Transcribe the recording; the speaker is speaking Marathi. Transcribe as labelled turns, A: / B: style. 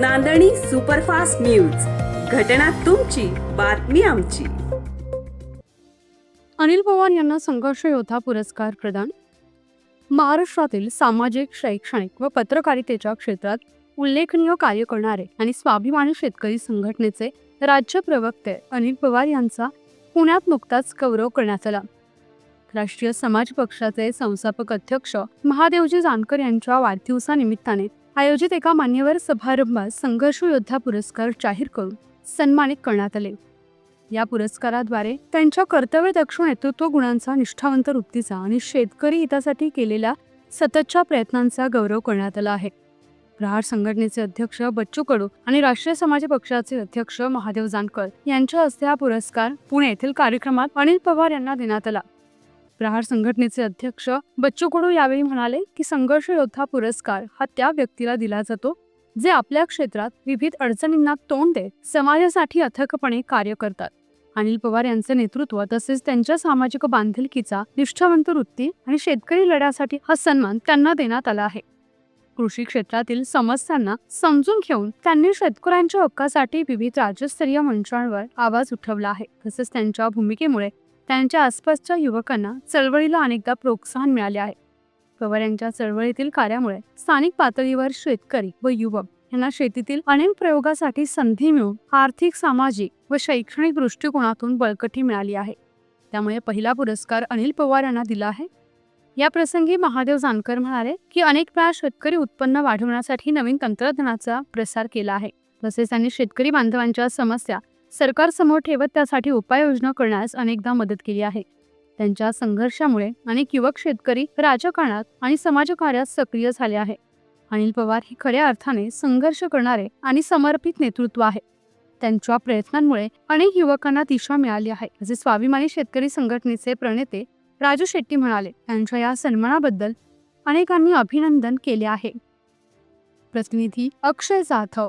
A: नांदणी सुपरफास्ट न्यूज. घटना तुमची बातमी आमची.
B: अनिल पवार यांना संघर्ष योद्धा पुरस्कार प्रदान. महाराष्ट्रातील सामाजिक शैक्षणिक व पत्रकारितेच्या क्षेत्रात उल्लेखनीय कार्य करणारे आणि स्वाभिमानी शेतकरी संघटनेचे राज्य प्रवक्ते अनिल पवार यांचा पुण्यात नुकताच गौरव करण्यात आला. राष्ट्रीय समाज पक्षाचे संस्थापक अध्यक्ष महादेवजी जानकर यांच्या वाढदिवसानिमित्ताने आयोजित एका मान्यवर समारंभात संघर्ष योद्धा पुरस्कार जाहीर करून सन्मानित करण्यात आले. या पुरस्काराद्वारे त्यांच्या कर्तव्यदक्ष नेतृत्व गुणांचा निष्ठावंत वृत्तीचा आणि शेतकरी हितासाठी केलेल्या सततच्या प्रयत्नांचा गौरव करण्यात आला आहे. प्रहार संघटनेचे अध्यक्ष बच्चू कडू आणि राष्ट्रीय समाज पक्षाचे अध्यक्ष महादेव जानकर यांच्या हस्ते हा पुरस्कार पुणे येथील कार्यक्रमात अनिल पवार यांना देण्यात आला. प्रहार संघटनेचे अध्यक्ष बच्चू कडू यावेळी म्हणाले की संघर्ष योद्धा पुरस्कार हा त्या व्यक्तीला दिला जातो जे आपल्या क्षेत्रात विविध अडचणींना तोंड देत समाजासाठी अथकपणे कार्य करतात. अनिल पवार यांचे नेतृत्व तसेच त्यांच्या सामाजिक बांधिलकीचा निष्ठावंत वृत्ती आणि शेतकरी लढ्यासाठी हा सन्मान त्यांना देण्यात आला आहे. कृषी क्षेत्रातील समस्यांना समजून घेऊन त्यांनी शेतकऱ्यांच्या हक्कासाठी विविध राज्यस्तरीय मंचांवर आवाज उठवला आहे. तसेच त्यांच्या भूमिकेमुळे त्यांच्या आसपासच्या युवकांना चळवळीला अनेकदा प्रोत्साहन मिळाले आहे. पवार यांच्या चळवळीतील कार्यामुळे स्थानिक पातळीवर शेतकरी व युवक यांना शेतीतील अनेक प्रयोगासाठी संधी मिळून आर्थिक सामाजिक व शैक्षणिक दृष्टिकोनातून बळकटी मिळाली आहे. त्यामुळे पहिला पुरस्कार अनिल पवार यांना दिला आहे. या प्रसंगी महादेव जानकर म्हणाले की अनेक वेळा शेतकरी उत्पन्न वाढवण्यासाठी नवीन तंत्रज्ञानाचा प्रसार केला आहे. तसेच त्यांनी शेतकरी बांधवांच्या समस्या सरकारसमोर ठेवत त्यासाठी उपाययोजना करण्यास अनेकदा मदत केली आहे. त्यांच्या संघर्षामुळे अनेक युवक शेतकरी राजकारणात आणि समाजकार्यात सक्रिय झाले आहे अनिल पवार हे खऱ्या अर्थाने संघर्ष करणारे आणि समर्पित नेतृत्व आहे. त्यांच्या प्रयत्नांमुळे अनेक युवकांना दिशा मिळाली आहे. असे स्वाभिमानी शेतकरी संघटनेचे प्रणेते राजू शेट्टी म्हणाले त्यांच्या या सन्मानाबद्दल अनेकांनी अभिनंदन केले आहे. प्रतिनिधी अक्षय जाधव